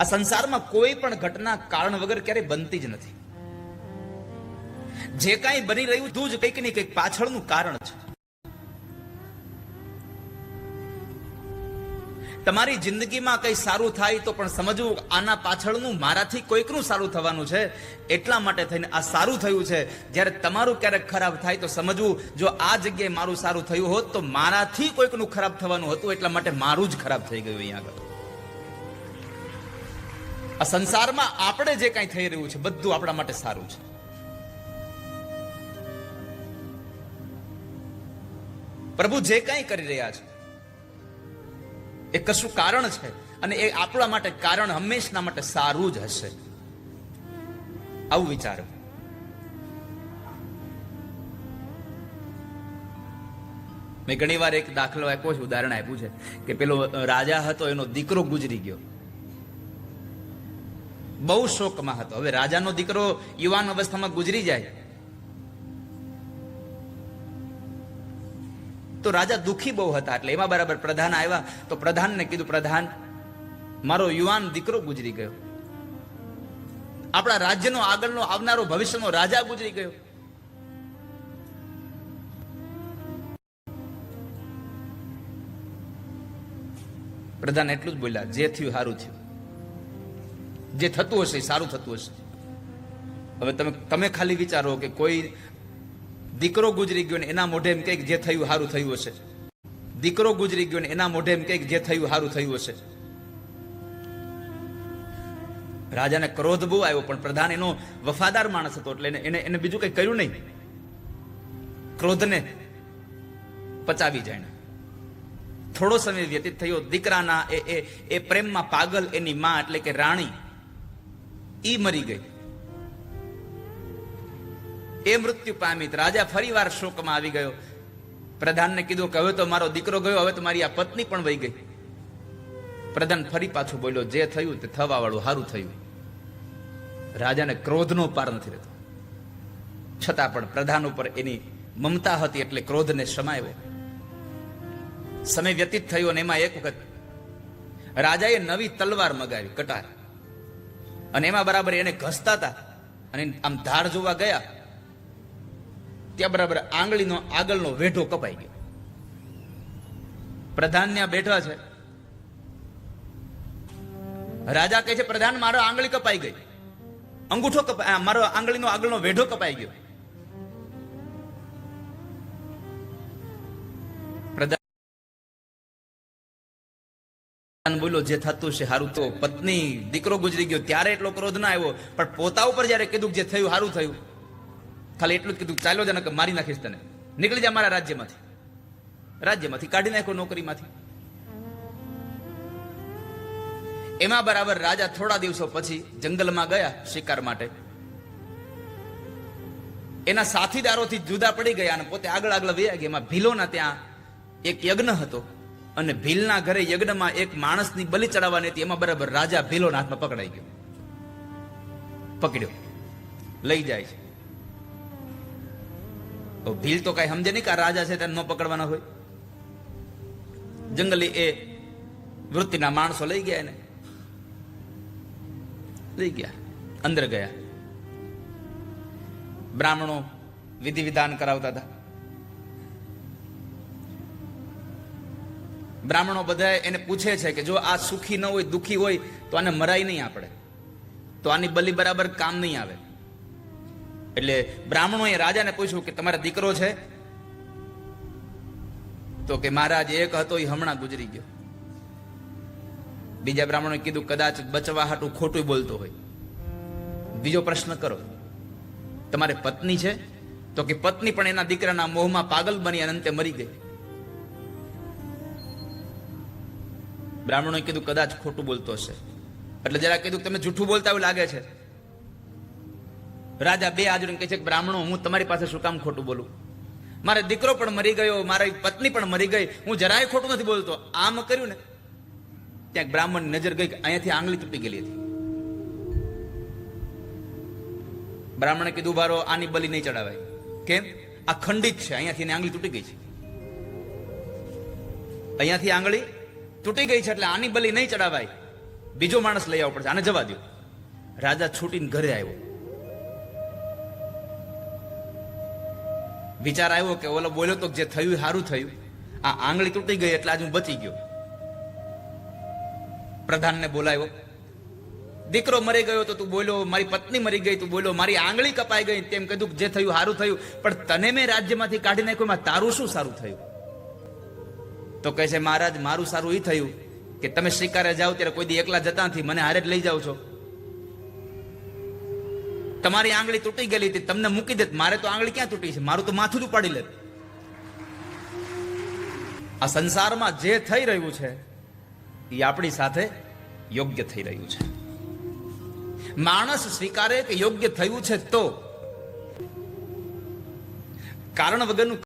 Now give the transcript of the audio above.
આ સંસારમાં કોઈ પણ ઘટના કારણ વગર ક્યારેય બનતી જ નથી. જે કાંઈ બની રહ્યું તું જ કંઈક ને કંઈક પાછળનું કારણ છે. તમારી જિંદગીમાં કંઈ સારું થાય તો પણ સમજવું આના પાછળનું મારાથી કોઈકનું સારું થવાનું છે. એટલા માટે થઈને આ સારું થયું છે. જ્યારે તમારું ક્યારેક ખરાબ થાય તો સમજવું, જો આ જગ્યાએ મારું સારું થયું હોત તો મારાથી કોઈકનું ખરાબ થવાનું હતું, એટલા માટે મારું જ ખરાબ થઈ ગયું અહીંયા આગળ. આ સંસારમાં આપણે જે કાંઈ થઈ રહ્યું છે, બધું આપણા માટે સારું છે. પ્રભુ જે કાંઈ કરી રહ્યા છે, એ કશું કારણ છે અને એ આપણા માટે કારણ હંમેશના માટે સારું જ હશે. આવું વિચારો. મેં ઘણી વાર એક દાખલો આપ્યો છે, ઉદાહરણ આપ્યું છે કે પેલો રાજા હતો, એનો દીકરો ગુજરી ગયો. બહુ શોકમાં હતો. હવે રાજાનો દીકરો યુવાન અવસ્થામાં ગુજરી જાય. તો રાજા દુખી બહુ હતા એટલે એમાં બરાબર પ્રધાન આવ્યા. તો પ્રધાનને કીધું, પ્રધાન, મારો યુવાન દીકરો ગુજરી ગયો. આપણા રાજ્યનો આગળનો આવનારો ભવિષ્યનો રાજા ગુજરી ગયો. પ્રધાન એટલું જ બોલ્યા, જે થયું સારું થયું. જે થતું હશે સારું થતું હશે. હવે તમે તમે ખાલી વિચારો કે કોઈ દીકરો ગુજરી ગયો ને એના મોઢે એમ કંઈક જે થયું સારું થયું હશે. દીકરો ગુજરી ગયો ને એના મોઢે એમ કંઈક જે થયું સારું થયું હશે. રાજાને ક્રોધ બહુ આવ્યો, પણ પ્રધાન એનો વફાદાર માણસ હતો, એટલે એને એને બીજું કંઈ કર્યું નહીં. ક્રોધને પચાવી જાય થોડો સમય વ્યતીત થયો, દીકરાના એ એ પ્રેમમાં પાગલ એની માં, એટલે કે રાણી ઈ મરી ગઈ. એ મૃત્યુ પામી રાજા ફરીવાર શોકમાં આવી ગયો. પ્રધાનને કીધું કે હવે તો મારો દીકરો ગયો, હવે તો મારી આ પત્ની પણ વહી ગઈ. પ્રધાન ફરી પાછું બોલ્યો, જે થયું તે થવા વાળું સારું થયું. રાજાને ક્રોધનો પાર નથી રહેતો. છતાં પણ પ્રધાન ઉપર એની મમતા હતી એટલે ક્રોધને સમાયો. સમય વ્યતીત થયો અને એમાં એક વખત રાજાએ નવી તલવાર મગાવી, કટાર. અને એમાં બરાબર એને ઘસતા હતા. અને આમ ધાર જોવા ગયા, ત્યાં બરાબર આંગળીનો, આગળનો વેઢો કપાઈ ગયો. પ્રધાન ત્યાં બેઠા છે. રાજા કહે છે, પ્રધાન, મારો આંગળી કપાઈ ગઈ. અંગૂઠો કપાય મારો આંગળીનો, આગળનો વેઢો કપાઈ ગયો. બોલ્યો, જે થતું છે સારું તો પત્ની દીકરો ગુજરી ગયો, ત્યારે એટલો ક્રોધ ના આવ્યો. પણ પોતા ઉપર જયારે કીધું જે થયું સારું થયું, ખાલી એટલું જ કીધું ચાલો જને મારી નાખીશ તને. નીકળી જા મારા રાજ્યમાંથી. રાજ્યમાંથી, કાઢી નાખો નોકરીમાંથી. એમાં બરાબર રાજા થોડા દિવસો પછી જંગલમાં ગયા શિકાર માટે. એના સાથીદારોથી જુદા પડી ગયા અને પોતે આગળ આગળ વયા ગયા. એમાં ભીલોના ત્યાં એક યજ્ઞ હતો. અને ભીલના ઘરે યજ્ઞમાં એક માણસની બલિ ચડાવવાની હતી. એમાં બરાબર રાજા ભીલોના હાથમાં પકડાઈ ગયો. પકડ્યો. લઈ જાય છે. તો ભીલ તો કઈ સમજે નહીં કે આ રાજા છે તેને ન પકડવાના હોય. જંગલી એ વૃત્તિના માણસો લઈ ગયા એને. લઈ ગયા. અંદર ગયા. બ્રાહ્મણો વિધિ વિધાન કરાવતા હતા. બ્રાહ્મણો બધા એને પૂછે છે કે જો આ સુખી ન હોય, દુખી હોય, તો આને મરાય નહીં આપણે. તો આની બલી બરાબર કામ નહીં આવે. એટલે બ્રાહ્મણોએ રાજાને પૂછ્યું કે તમારા દીકરો છે? તો કે મહારાજ, એક હતો એ હમણાં ગુજરી ગયો. બીજા બ્રાહ્મણોએ કીધું, કદાચ બચવા હાટું ખોટું બોલતો હોય. બીજો પ્રશ્ન કરો. તમારે પત્ની છે? તો કે પત્ની પણ એના દીકરાના મોહમાં પાગલ બની અને અંતે મરી ગઈ. બ્રાહ્મણોએ કીધું, કદાચ ખોટું બોલતો હશે. એટલે જરા કીધું તમે જૂઠું બોલતા એવું લાગે છે? રાજા બે આજુ કહે છે બ્રાહ્મણો, હું તમારી પાસે શું કામ ખોટું બોલું? મારો દીકરો પણ મરી ગયો, મારી પત્ની પણ મરી ગઈ, હું જરાય ખોટું નથી બોલતો. આમ કર્યું ને? ત્યાં બ્રાહ્મણ નજર ગઈ અહીંયાથી આંગળી તૂટી ગયેલી હતી. બ્રાહ્મણે કીધું બારો આની બલી નહીં ચડાવાય. કેમ? આ ખંડિત છે, અહીંયાથી આંગળી તૂટી ગઈ છે. અહીંયાથી આંગળી તૂટી ગઈ છે એટલે આની બલી નહીં ચડાવાય. બીજો માણસ લઈ આવવો પડશે. આને જવા દો રાજા છૂટીને ઘરે આવ્યો. વિચાર આવ્યો કે ઓલો બોલ્યો તો જે થયું સારું થયું. આ આંગળી તૂટી ગઈ એટલે આજ હું બચી ગયો. પ્રધાનને બોલાવ્યો. દીકરો મરી ગયો તો તું બોલ્યો, મારી પત્ની મરી ગઈ, તું બોલ્યો, મારી આંગળી કપાઈ ગઈ. તેમ કીધું જે થયું સારું થયું. પણ તને મેં રાજ્યમાંથી કાઢી નાખ્યું તારું શું સારું થયું? તો કહે છે, મહારાજ, મારું સારું એ થયું કે તમે શિકારે જાઓ ત્યારે કોઈ દી એકલા જતા નથી, મને હારે જ લઈ જાઓ છો. તમારી આંગળી તૂટી ગયેલી હતી, તમને મૂકી દેત, મારે તો આંગળી ક્યાં તૂટી છે? મારું તો માથું જ ઉપાડી લેત. આ સંસારમાં જે થઈ રહ્યું છે એ આપણી સાથે યોગ્ય થઈ રહ્યું છે. માણસ સ્વીકારે કે યોગ્ય થયું છે તો? કારણ વગરનું